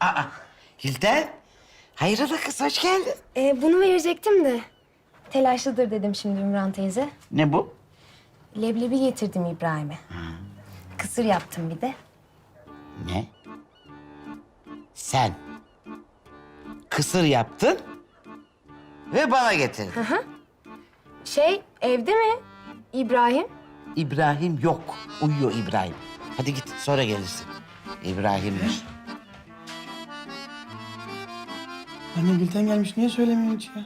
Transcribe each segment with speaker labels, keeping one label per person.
Speaker 1: Aa, Hilden. Hayrola kız, hoş geldin.
Speaker 2: Ee, bunu verecektim de. Telaşlıdır dedim şimdi Ümran teyze.
Speaker 1: Ne bu?
Speaker 2: Leblebi getirdim İbrahim'e. Kısır yaptım bir de.
Speaker 1: Ne? Sen kısır yaptın ve bana getirdin.
Speaker 2: Şey, evde mi İbrahim?
Speaker 1: İbrahim yok. Uyuyor İbrahim. Hadi git sonra gelirsin. İbrahim'miş.
Speaker 3: Anne Gülten gelmiş. Niye söylemiyorsun hiç ya?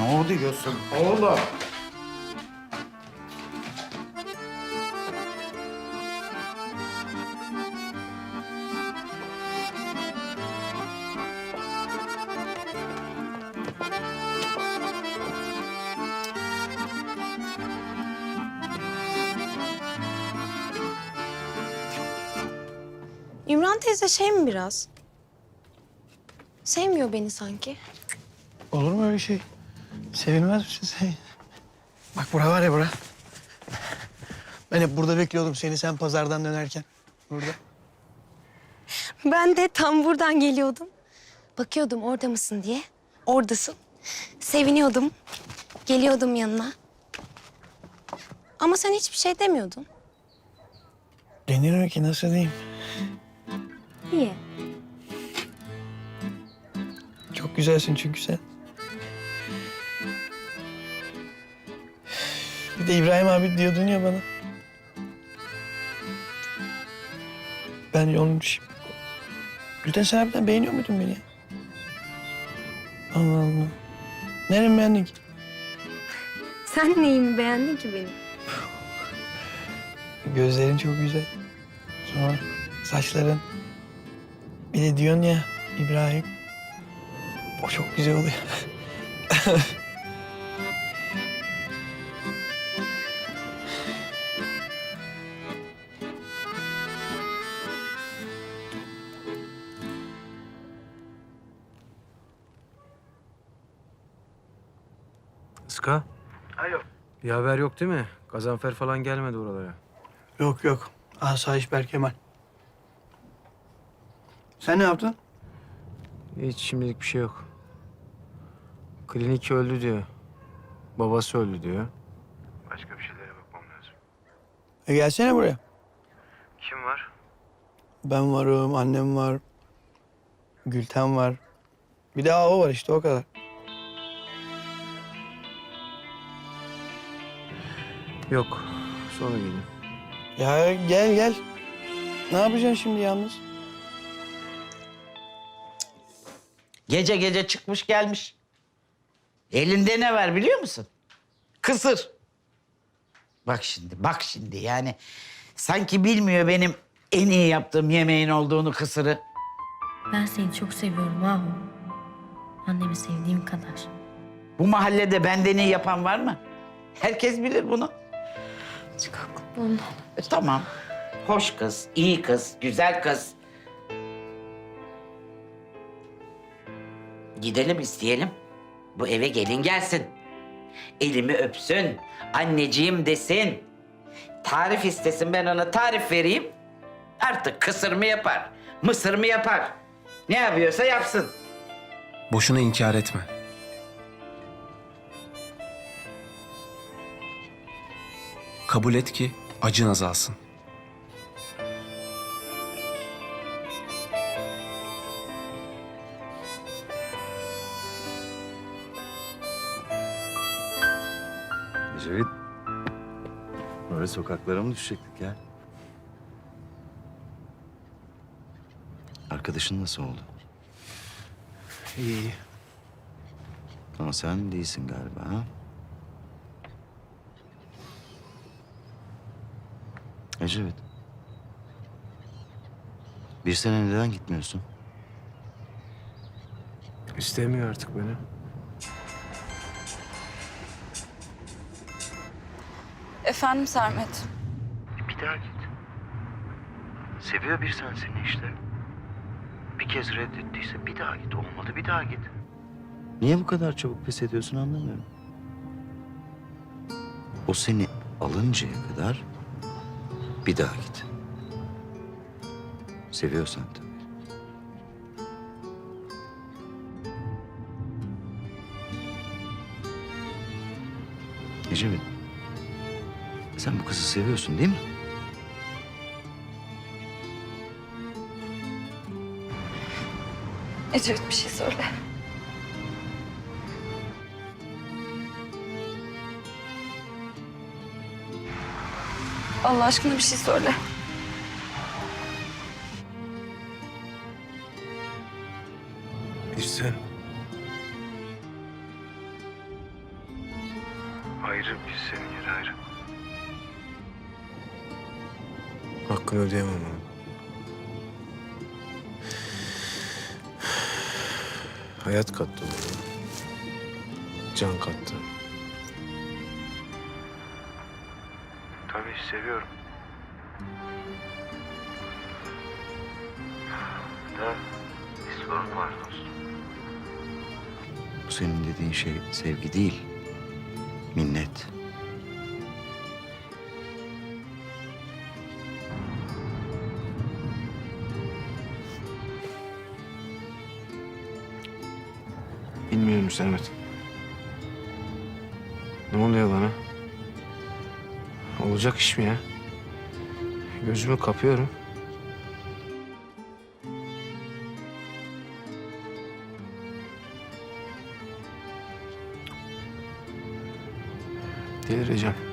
Speaker 1: Ne oldu diyorsun oğlum?
Speaker 2: Ümran teyze şey mi biraz? Sevmiyor beni sanki.
Speaker 3: Olur mu öyle şey? Sevilmez misin sen? Bak bura var ya bura. Ben hep burada bekliyordum seni sen pazardan dönerken. Burada.
Speaker 2: Ben de tam buradan geliyordum. Bakıyordum orada mısın diye. Oradasın. Seviniyordum. Geliyordum yanına. Ama sen hiçbir şey demiyordun.
Speaker 3: Denir mi ki nasıl diyeyim?
Speaker 2: Niye?
Speaker 3: Çok güzelsin çünkü sen. Bir de İbrahim abi diyordun ya bana. Ben yolmuşum. Gülten sen harbiden beğeniyor muydun beni ya? Allah Allah. Neremi beğendin ki?
Speaker 2: Sen neyimi beğendin ki benim?
Speaker 3: Gözlerin çok güzel. Sonra saçların. Bir de diyorsun ya İbrahim. O çok güzel oluyor.
Speaker 4: Iska. Alo. Bir haber yok değil mi? Gazanfer falan gelmedi oralara.
Speaker 3: Yok yok. Asayiş Berkemal. Sen ne yaptın?
Speaker 4: Hiç şimdilik bir şey yok. Klinik öldü diyor. Babası öldü diyor. Başka bir şeylere bakmam lazım.
Speaker 3: E gelsene buraya.
Speaker 4: Kim var?
Speaker 3: Ben varım, annem var. Gülten var. Bir de o var işte o kadar.
Speaker 4: Yok. Sonra gelin.
Speaker 3: Ya gel gel. Ne yapacaksın şimdi yalnız?
Speaker 1: Gece gece çıkmış gelmiş. Elinde ne var biliyor musun? Kısır. Bak şimdi, bak şimdi yani. Sanki bilmiyor benim en iyi yaptığım yemeğin olduğunu kısırı.
Speaker 5: Ben seni çok seviyorum Ahu. Annemi sevdiğim kadar.
Speaker 1: Bu mahallede benden iyi yapan var mı? Herkes bilir bunu.
Speaker 2: Çok ondan.
Speaker 1: E, tamam. Hoş kız, iyi kız, güzel kız. Gidelim isteyelim. Bu eve gelin gelsin. Elimi öpsün, anneciğim desin. Tarif istesin ben ona tarif vereyim. Artık kısır mı yapar, mısır mı yapar. Ne yapıyorsa yapsın.
Speaker 6: Boşuna inkar etme. Kabul et ki acın azalsın.
Speaker 7: Ecevit. Böyle sokaklara mı düşecektik ya? Arkadaşın nasıl oldu?
Speaker 4: İyi iyi.
Speaker 7: Ama sen değilsin galiba ha? Ecevit. Bir sene neden gitmiyorsun?
Speaker 4: İstemiyor artık beni.
Speaker 8: Efendim Sermet.
Speaker 7: Bir daha git. Seviyor bir sen seni işte. Bir kez reddettiyse bir daha git. Olmadı bir daha git. Niye bu kadar çabuk pes ediyorsun anlamıyorum. O seni alıncaya kadar Bir daha git. Seviyorsan tabii. Ecevit. Sen bu kızı seviyorsun değil mi?
Speaker 8: Ecevit bir şey söyle. Allah aşkına bir şey söyle.
Speaker 4: Bir sen. Ayrı biz senin yeri ayrı. Hakkını ödeyemem onu. Hayat kattı bana. Can kattı. Tabii seviyorum. Da bir sorun var dostum.
Speaker 7: Bu senin dediğin şey sevgi değil. Minnet.
Speaker 4: Bilmiyorum Sermet. Ne oluyor bana? Olacak iş mi ya? Gözümü kapıyorum. Delireceğim.